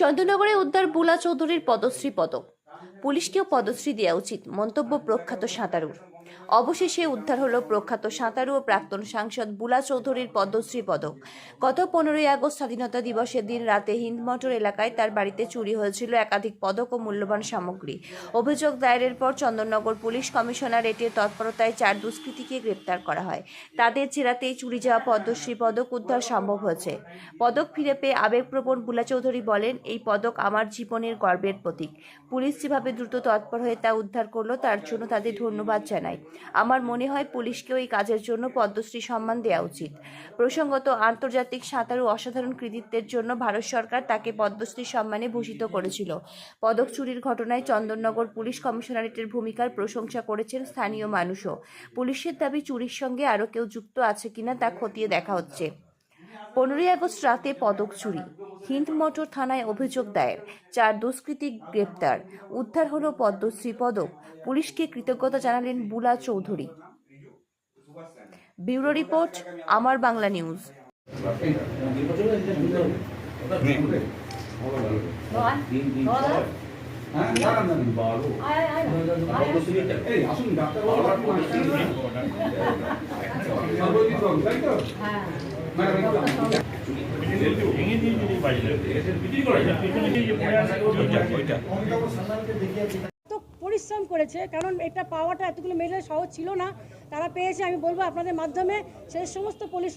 চন্দ্রনগরে উদ্ধার বুলা চৌধুরীর পদশ্রী পদক। পুলিশকেও পদশ্রী দেওয়া উচিত মন্তব্য প্রখ্যাত সাঁতারুর। অবশেষে উদ্ধার হলো প্রখ্যাত সাঁতারু ও প্রাক্তন সাংসদ বুলা চৌধুরীর পদ্মশ্রী পদক। গত পনেরোই আগস্ট স্বাধীনতা দিবসের দিন রাতে হিন্দমটর এলাকায় তার বাড়িতে চুরি হয়েছিল একাধিক পদক ও মূল্যবান সামগ্রী। অভিযোগ দায়েরের পর চন্দননগর পুলিশ কমিশনার কমিশনারেটের তৎপরতায় চার দুষ্কৃতীকে গ্রেপ্তার করা হয়। তাদের জেরাতেই চুরি যাওয়া পদ্মশ্রী পদক উদ্ধার সম্ভব হয়েছে। পদক ফিরে পেয়ে আবেগপ্রবণ বুলা চৌধুরী বলেন, এই পদক আমার জীবনের গর্বের প্রতীক। পুলিশ যেভাবে দ্রুত তৎপর হয়ে তা উদ্ধার করল, তার জন্য তাদের ধন্যবাদ জানাই আমার মনে হয় পুলিশকে ওই কাজের জন্য পদ্মশ্রী সম্মান দেওয়া উচিত। প্রসঙ্গত, আন্তর্জাতিক সাঁতারু অসাধারণ কৃতিত্বের জন্য ভারত সরকার তাকে পদ্মশ্রী সম্মানে ভূষিত করেছিল। পদক চুরির ঘটনায় চন্দননগর পুলিশ কমিশনারেটের ভূমিকার প্রশংসা করেছেন স্থানীয় মানুষও। পুলিশের দাবি চুরির সঙ্গে আরও কেউ যুক্ত আছে কিনা তা খতিয়ে দেখা হচ্ছে। পনেরোই আগস্ট রাতে পদক চুরি। হিন্দ মোটর থানায় অভিযোগ দায়ের। চার দুষ্কৃতী গ্রেপ্তার। উদ্ধার হল পদ্মশ্রী পদক। পুলিশকে কৃতজ্ঞতা জানালেন বুলা চৌধুরী। ব্যুরো রিপোর্ট, আমার বাংলা নিউজ। আসুন পরিশ্রম করেছে, কারণ এটা পাওয়াটা এতগুলো মেডেল সহজ ছিল না। তারা পেয়েছে, আমি বলব আপনাদের মাধ্যমে। সেই সমস্ত পুলিশ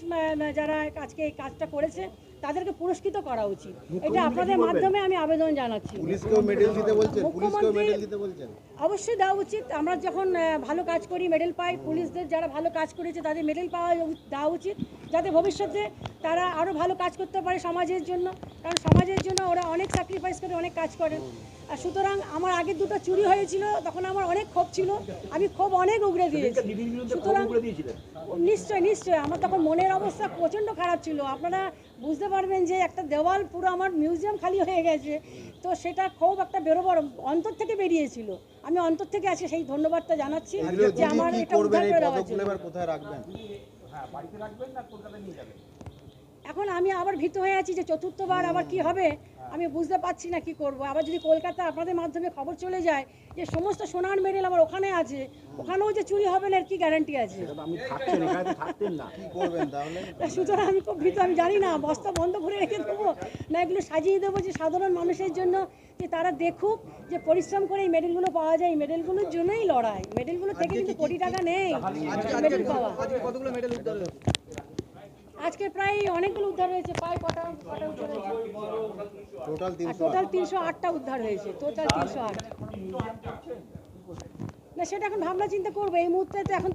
যারা আজকে এই কাজটা করেছে তাদেরকে পুরস্কৃত করা উচিত। এটা আপনাদের মাধ্যমে আমি আবেদন জানাচ্ছি। পুলিশকেও মেডেল দিতে বলছেন পুলিশকেও মুখ্যমন্ত্রী- মেডেল দিতে বলছেন। অবশ্যই দেওয়া উচিত। আমরা যখন ভালো কাজ করি মেডেল পাই পুলিশদের যারা ভালো কাজ করেছে তাদের মেডেল পাওয়া দেওয়া উচিত যাতে ভবিষ্যতে তারা আরও ভালো কাজ করতে পারে সমাজের জন্য। কারণ সমাজের জন্য ওরা অনেক স্যাক্রিফাইস করে অনেক কাজ করেন আর সুতরাং আমার আগে দুটো চুরি হয়েছিল তখন আমার অনেক ক্ষোভ ছিল। আমি ক্ষোভ অনেক উগড়ে দিয়েছি। সুতরাং নিশ্চয় নিশ্চয়। আমার তখন মনের অবস্থা প্রচণ্ড খারাপ ছিল। আপনারা বুঝতে পারবেন যে একটা দেওয়াল পুরো আমার মিউজিয়াম খালি হয়ে গেছে। তো সেটা খুব একটা বেরোবার অন্তর থেকে বেরিয়েছিল। আমি অন্তর থেকে আজকে সেই ধন্যবাদটা জানাচ্ছি যে আমার এটা উদ্ধার করে দেওয়ার জন্য কোথায় রাখবেন? এখন আমি আবার ভীত হয়ে আছি যে চতুর্থবার আবার কি হবে? আমি বুঝতে পারছি না কি করব। আবার যদি কলকাতা আপনাদের মাধ্যমে খবর চলে যায় যে সমস্ত সোনার মেডেল আমার ওখানে আছে ওখানেও যে চুরি হবে না এর কি গ্যারান্টি আছে? সুতরাং আমি খুব ভীত আমি জানি না বস্তা বন্ধ করে রেখে দেবো না এগুলো সাজিয়ে দেবো যে সাধারণ মানুষের জন্য যে তারা দেখুক যে পরিশ্রম করে এই মেডেলগুলো পাওয়া যায়। এই মেডেলগুলোর জন্যই লড়াই। মেডেলগুলো থেকে কিন্তু কোটি টাকা নেই মেডেল পাওয়া। কতগুলো মেডেল উদ্ধার আজকে প্রায় অনেকগুলো উদ্ধার হয়েছে প্রায় কটা কটা উদ্ধার হয়েছে। টোটাল তিনশো টোটাল তিনশো আটটা উদ্ধার হয়েছে টোটাল তিনশো আট। না সেটা এখন ভাবনা চিন্তা করব এই মুহূর্তে তো এখন